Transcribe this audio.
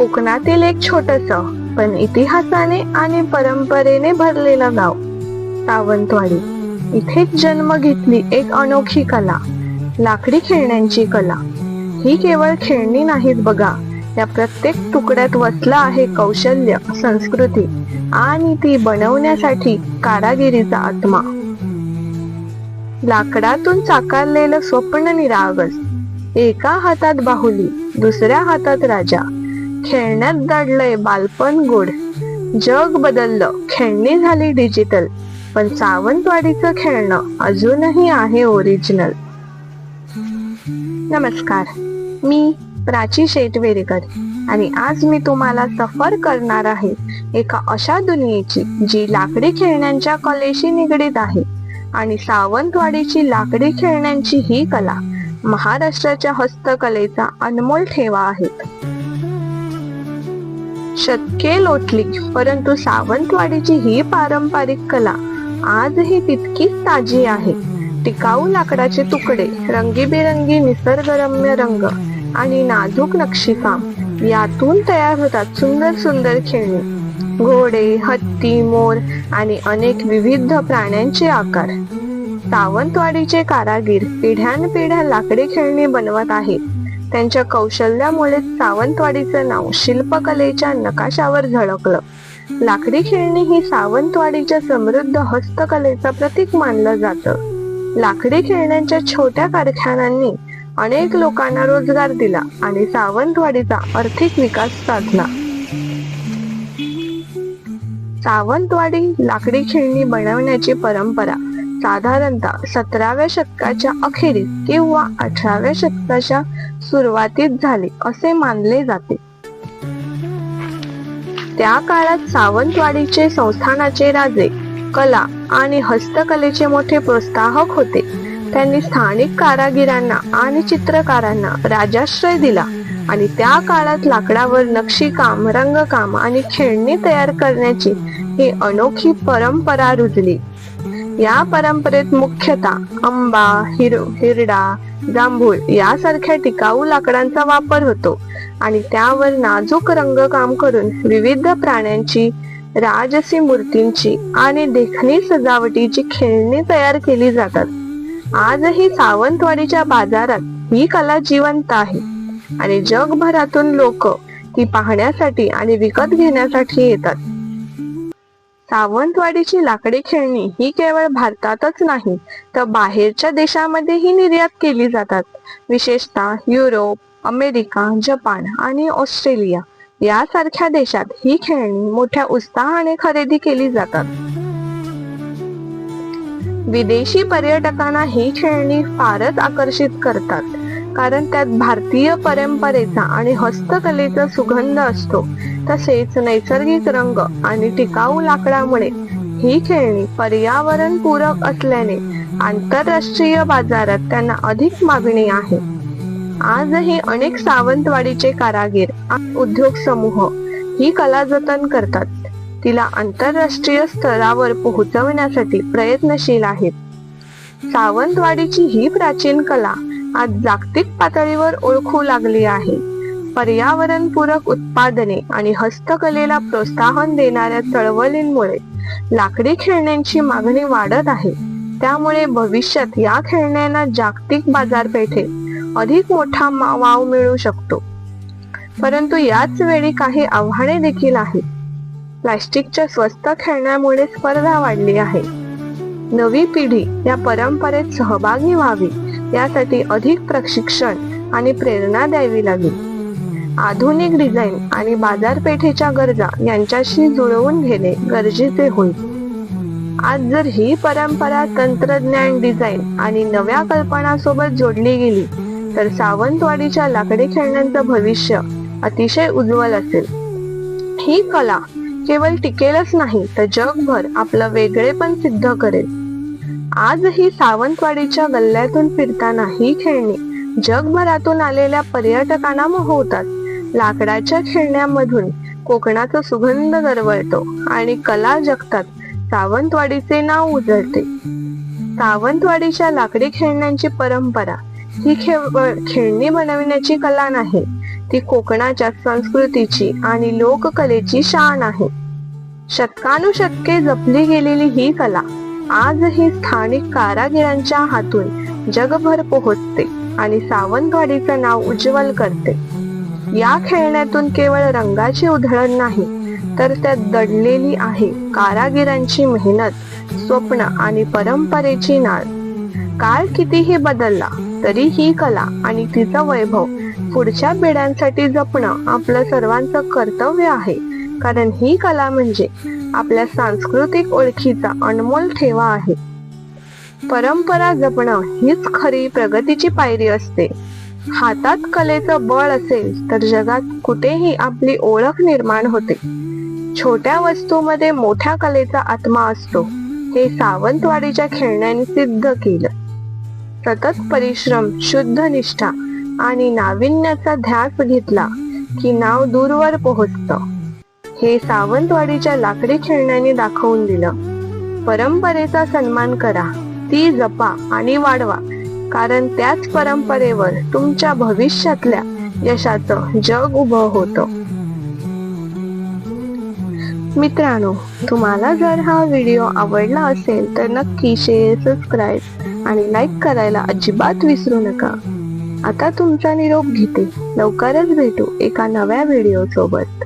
कोकणातील एक छोटस पण इतिहासाने आणि परंपरेने भरलेलं गाव सावंतवाडी. इथेच जन्म घेतली एक अनोखी कला लाकडी खेळण्यांची कला. ही केवळ खेळणी नाहीत बघा या प्रत्येक तुकड्यात वसला आहे कौशल्य संस्कृती आणि ती बनवण्यासाठी कारागिरीचा आत्मा. लाकडातून साकारलेलं स्वप्न निरागस एका हातात बाहुली दुसऱ्या हातात राजा. खेळण्यात दडलंय बालपण गोड. जग बदललं खेळणी झाली डिजिटल पण सावंतवाडीचं खेळणं अजूनही आहे ओरिजिनल नमस्कार मी प्राची शेटवेरेकर आणि आज मी तुम्हाला सफर करणार आहे एका अशा दुनियेची जी लाकडी खेळण्यांच्या कलेशी निगडीत आहे आणि सावंतवाडीची लाकडी खेळण्यांची ही कला महाराष्ट्राच्या हस्तकलेचा अनमोल ठेवा आहे. शतके लोटली परंतु सावंतवाडीची ही पारंपरिक कला आजही तितकीच ताजी आहे. टिकाऊ लाकडाचे तुकडे रंगीबेरंगी निसर्गरम्य रंग आणि नाजूक नक्षीकाम यातून तयार होतात सुंदर सुंदर खेळणी. घोडे हत्ती मोर आणि अनेक विविध प्राण्यांचे आकार. सावंतवाडीचे कारागीर पिढ्यानपिढ्या लाकडी खेळणी बनवत आहेत. त्यांच्या कौशल्यामुळे सावंतवाडीचं नाव शिल्पकलेच्या नकाशावर झळकलं. लाकडी खेळणी ही सावंतवाडीच्या समृद्ध हस्तकलेचं प्रतीक मानलं जातं. लाकडी खेळण्यांच्या छोट्या कारखान्यांनी अनेक लोकांना रोजगार दिला आणि सावंतवाडीचा आर्थिक विकास साधला. सावंतवाडी लाकडी खेळणी बनवण्याची परंपरा साधारणतः सतराव्या शतकाच्या अखेरीस किंवा अठराव्या शतकाच्या सुरुवातीत झाले असे मानले जाते. त्या काळात सावंतवाडीचे संस्थानाचे राजे कला आणि हस्तकलेचे मोठे प्रोत्साहक होते. त्यांनी स्थानिक कारागिरांना आणि चित्रकारांना राजाश्रय दिला आणि त्या काळात लाकडावर नक्षीकाम रंगकाम आणि खेळणी तयार करण्याची ही अनोखी परंपरा रुजली. या परंपरेत मुख्यतः आंबा हिरो हिरडा जांभूळ यासारख्या टिकाऊ लाकडांचा वापर होतो. आणि त्यावर नाजूक रंगकाम करून विविध प्राण्यांची राजसी मूर्तींची आणि देखणी सजावटीची खेळणी तयार केली जातात. आजही सावंतवाडीच्या बाजारात ही कला जिवंत आहे. आणि जगभरातून लोक ती पाहण्यासाठी आणि विकत घेण्यासाठी येतात. सावंतवाडीची लाकडी खेळणी ही केवळ भारतातच नाही तर बाहेरच्या देशामध्येही निर्यात केली जातात. विशेषतः युरोप अमेरिका जपान आणि ऑस्ट्रेलिया यासारख्या देशात ही खेळणी मोठ्या उत्साहाने खरेदी केली जातात. विदेशी पर्यटकांना ही खेळणी फारच आकर्षित करतात. कारण त्यात भारतीय परंपरेचा आणि हस्तकलेचा सुगंध असतो. तसेच नैसर्गिक रंग आणि टिकाऊ लाकडामुळे ही खेळणी पर्यावरण पूरक असल्याने आंतरराष्ट्रीय बाजारात त्यांना अधिक मागणी आहे. आजही अनेक सावंतवाडीचे कारागीर उद्योग समूह ही कला जतन करतात. तिला आंतरराष्ट्रीय स्तरावर पोहोचवण्यासाठी प्रयत्नशील आहेत. सावंतवाडीची ही प्राचीन कला आज जागतिक पातळीवर ओळखू लागली आहे. पर्यावरणपूरक उत्पादने आणि हस्तकलेला प्रोत्साहन देणाऱ्या चळवळींमुळे लाकडी खेळण्यांची मागणी वाढत आहे. त्यामुळे भविष्यात या खेळण्यांना जागतिक बाजारपेठेत अधिक मोठा वाव मिळू शकतो. परंतु याच वेळी काही आव्हाने देखील आहेत. प्लास्टिकच्या स्वस्त खेळण्यामुळे स्पर्धा वाढली आहे. नवी पिढी या परंपरेत सहभागी व्हावी यासाठी अधिक प्रशिक्षण आणि प्रेरणा द्यावी लागेल. आधुनिक डिझाईन आणि बाजारपेठेच्या गरजा यांच्याशी जुळवून घेणे गरजेचे होईल. आज जर ही परंपरा तंत्रज्ञान डिझाईन आणि नव्या कल्पनासोबत जोडली गेली तर सावंतवाडीच्या लाकडी खेळण्यांचं भविष्य अतिशय उज्ज्वल असेल. ही कला केवळ टिकेलच नाही तर जगभर आपलं वेगळेपण सिद्ध करेल. आजही सावंतवाडीच्या गल्ल्यातून फिरताना ही खेळणी जगभरातून आलेल्या पर्यटकांना मोहवतात. लाकडाच्या खेळण्यामधून कोकणाचा सुगंध दरवळतो आणि कला जगतात सावंतवाडीचे नाव उजळते. सावंतवाडीच्या लाकडी खेळण्यांची परंपरा ही केवळ खेळणी बनविण्याची कला नाही ती कोकणाच्या संस्कृतीची आणि लोककलेची शान आहे. शतकानुशतके जपली गेलेली ही कला आजही स्थानिक कारागिरांच्या हातून जगभर पोहोचते आणि सावंतवाडीचं नाव उज्ज्वल करते. या खेळण्यातून केवळ रंगाची उधळण नाही तर त्यात दडलेली आहे कारागिरांची मेहनत स्वप्न आणि परंपरेची नाळ. काळ कितीही बदलला तरी ही कला आणि तिचा वैभव पुढच्या पिढ्यांसाठी जपणं आपलं सर्वांचं कर्तव्य आहे. कारण ही कला म्हणजे आपल्या सांस्कृतिक ओळखीचा अनमोल ठेवा आहे. परंपरा जपणं हीच खरी प्रगतीची पायरी असते. हातात कलेचं बळ असेल तर जगात कुठेही आपली ओळख निर्माण होते. छोट्या वस्तूमध्ये मोठ्या कलेचा आत्मा असतो हे सावंतवाडीच्या खेळण्याने सिद्ध केलं. सतत परिश्रम शुद्ध निष्ठा आणि नाविन्याचा ध्यास घेतला की नाव दूरवर पोहोचतं. हे सावंतवाडीच्या लाकडी खेळण्याने दाखवून दिलं. परंपरेचा सन्मान करा ती जपा आणि वाढवा कारण त्याच परंपरेवर तुमच्या भविष्यातल्या यशाचं जग उभं होतं. मित्रांनो तुम्हाला जर हा व्हिडिओ आवडला असेल तर नक्की शेअर सबस्क्राईब आणि लाईक करायला अजिबात विसरू नका. आता तुमचा निरोप घेते. लवकरच भेटू एका नव्या व्हिडिओ सोबत